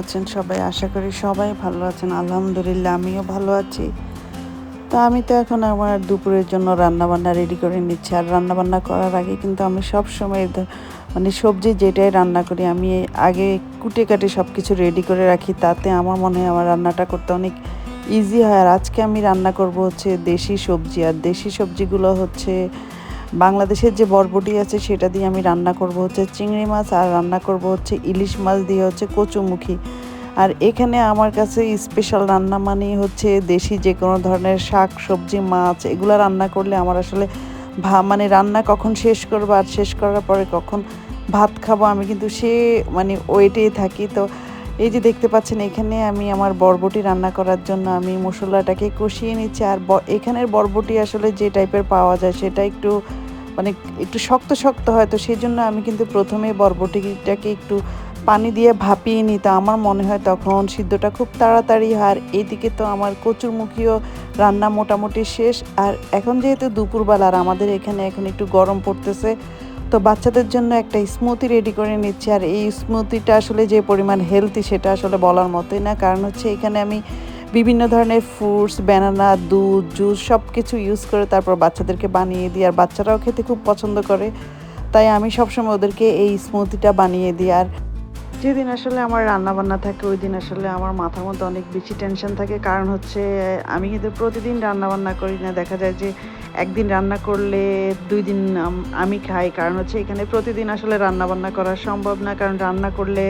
আছেন সবাই? আশা করি সবাই ভালো আছেন। আলহামদুলিল্লাহ, আমিও ভালো আছি। তো আমি তো এখন আমার দুপুরের জন্য রান্নাবান্না রেডি করে নিচ্ছি। আর রান্নাবান্না করার আগে কিন্তু আমি সব সময় মানে সবজি যেটাই রান্না করি, আমি আগে কুটে কাটে সব কিছু রেডি করে রাখি। তাতে আমার মনে হয় আমার রান্নাটা করতে অনেক ইজি হয়। আর আজকে আমি রান্না করব হচ্ছে দেশি সবজি। আর দেশি সবজিগুলো হচ্ছে বাংলাদেশের যে বরবটি আছে সেটা দিয়ে আমি রান্না করব হচ্ছে চিংড়ি মাছ আর রান্না করব হচ্ছে ইলিশ মাছ দিয়ে হচ্ছে কচুমুখী। আর এখানে আমার কাছে স্পেশাল রান্না মানেই হচ্ছে দেশি যে কোনো ধরনের শাক, সবজি, মাছ এগুলো রান্না করলে আমার আসলে ভা মানে রান্না কখন শেষ করব আর শেষ করার পরে কখন ভাত খাব আমি কিন্তু সে মানে ওয়েটেই থাকি। তো এই যে দেখতে পাচ্ছেন, এখানে আমি আমার বরবটি রান্না করার জন্য আমি মশলাটাকে কষিয়ে নিচ্ছি। আর এখানের বরবটি আসলে যে টাইপের পাওয়া যায় সেটা একটু মানে একটু শক্ত শক্ত হয়। তো সেই জন্য আমি কিন্তু প্রথমে বরবটিটাকে একটু পানি দিয়ে ভাপিয়ে নিই। তো আমার মনে হয় তখন সিদ্ধটা খুব তাড়াতাড়ি আর এইদিকে তো আমার কচুরমুখীও রান্না মোটামুটি শেষ। আর এখন যেহেতু দুপুরবেলা আর আমাদের এখানে এখন একটু গরম পড়তেছে তো বাচ্চাদের জন্য একটা স্মুতি রেডি করে নিচ্ছি। আর এই স্মুতিটা আসলে যে পরিমাণ হেলদি সেটা আসলে বলার মতোই না। কারণ হচ্ছে এখানে আমি বিভিন্ন ধরনের ফ্রুটস ব্যানানা দুধ জুস সব কিছু ইউজ করে তারপর বাচ্চাদেরকে বানিয়ে দিই। আর বাচ্চারাও খেতে খুব পছন্দ করে। তাই আমি সবসময় ওদেরকে এই স্মুতিটা বানিয়ে দিই। আর যেদিন আসলে আমার রান্না বান্না থাকে ওই দিন আসলে আমার মাথার মধ্যে অনেক বেশি টেনশন থাকে। কারণ হচ্ছে, আমি কিন্তু প্রতিদিন রান্না বান্না করি না। দেখা যায় যে, একদিন রান্না করলে দুই দিন আমি খাই। কারণ হচ্ছে, এখানে প্রতিদিন আসলে রান্না বান্না করা সম্ভব না। কারণ রান্না করলে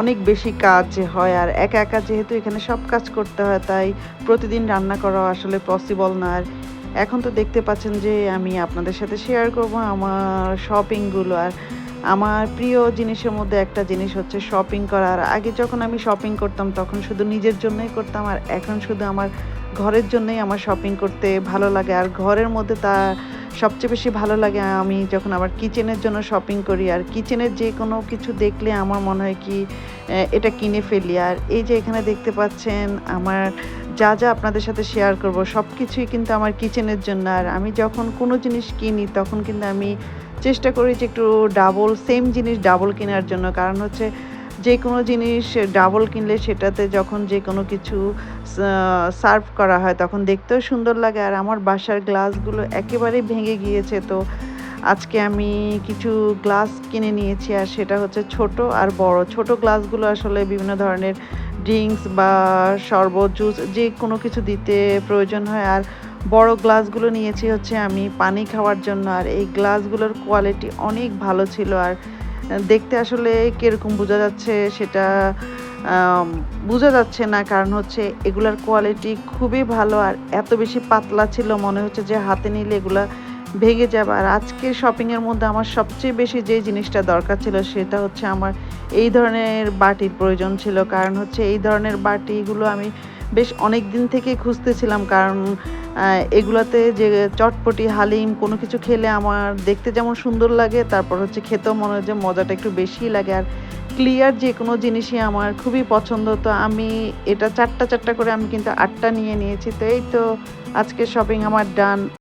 অনেক বেশি কাজ হয়। আর একা একা যেহেতু এখানে সব কাজ করতে হয়, তাই প্রতিদিন রান্না করা আসলে পসিবল না। আর এখন তো দেখতে পাচ্ছেন যে, আমি আপনাদের সাথে শেয়ার করব আমার শপিংগুলো আর আমার প্রিয় জিনিসের মধ্যে একটা জিনিস হচ্ছে শপিং করার। আগে যখন আমি শপিং করতাম, তখন শুধু নিজের জন্যই করতাম, আর এখন শুধু আমার ঘরের জন্যই আমার শপিং করতে ভালো লাগে। আর ঘরের মধ্যে তা সবচেয়ে বেশি ভালো লাগে, আমি যখন আবার কিচেনের জন্য শপিং করি, আর কিচেনের যে কোনো কিছু দেখলে আমার মনে হয় কি এটা কিনে ফেলি। আর এই যে এখানে দেখতে পাচ্ছেন, আমার যা যা আপনাদের সাথে শেয়ার করব সব কিছুই কিন্তু আমার কিচেনের জন্য। আর আমি যখন কোনো জিনিস কিনি, তখন কিন্তু আমি চেষ্টা করি যে একটু ডাবল সেম জিনিস ডাবল কেনার জন্য। কারণ হচ্ছে যে কোনো জিনিস ডাবল কিনলে সেটাতে যখন যে কোনো কিছু সার্ভ করা হয়, তখন দেখতেও সুন্দর লাগে। আর আমার বাসার গ্লাসগুলো একেবারেই ভেঙে গিয়েছে। তো আজকে আমি কিছু গ্লাস কিনে নিয়েছি, আর সেটা হচ্ছে ছোট আর বড়। ছোট গ্লাসগুলো আসলে বিভিন্ন ধরনের ড্রিঙ্কস বা শরবত জুস যে কোনো কিছু দিতে প্রয়োজন হয়। আর বড় গ্লাসগুলো নিয়েছি হচ্ছে আমি পানি খাওয়ার জন্য, আর এই গ্লাসগুলোর কোয়ালিটি অনেক ভালো ছিল। আর দেখতে আসলে কীরকম বোঝা যাচ্ছে সেটা বোঝা যাচ্ছে না, কারণ হচ্ছে এগুলার কোয়ালিটি খুবই ভালো। আর এত বেশি পাতলা ছিল, মনে হচ্ছে যে হাতে নিলে এগুলা ভেঙে যাবে। আর আজকে শপিংয়ের মধ্যে আমার সবচেয়ে বেশি যে জিনিসটা দরকার ছিল সেটা হচ্ছে আমার এই ধরনের বাটির প্রয়োজন ছিল। কারণ হচ্ছে এই ধরনের বাটিগুলো আমি বেশ অনেক দিন থেকে খুঁজতেছিলাম। কারণ এগুলাতে যে চটপটি, হালিম কোনো কিছু খেলে আমার দেখতে যেমন সুন্দর লাগে, তারপর হচ্ছে খেতেও মনে হয় যে মজাটা একটু বেশিই লাগে। আর ক্লিয়ার যে কোনো জিনিসই আমার খুবই পছন্দ। তো আমি এটা চারটা চারটা করে আমি কিন্তু আটটা নিয়ে নিয়েছি। তো এই তো আজকে শপিং আমার ডান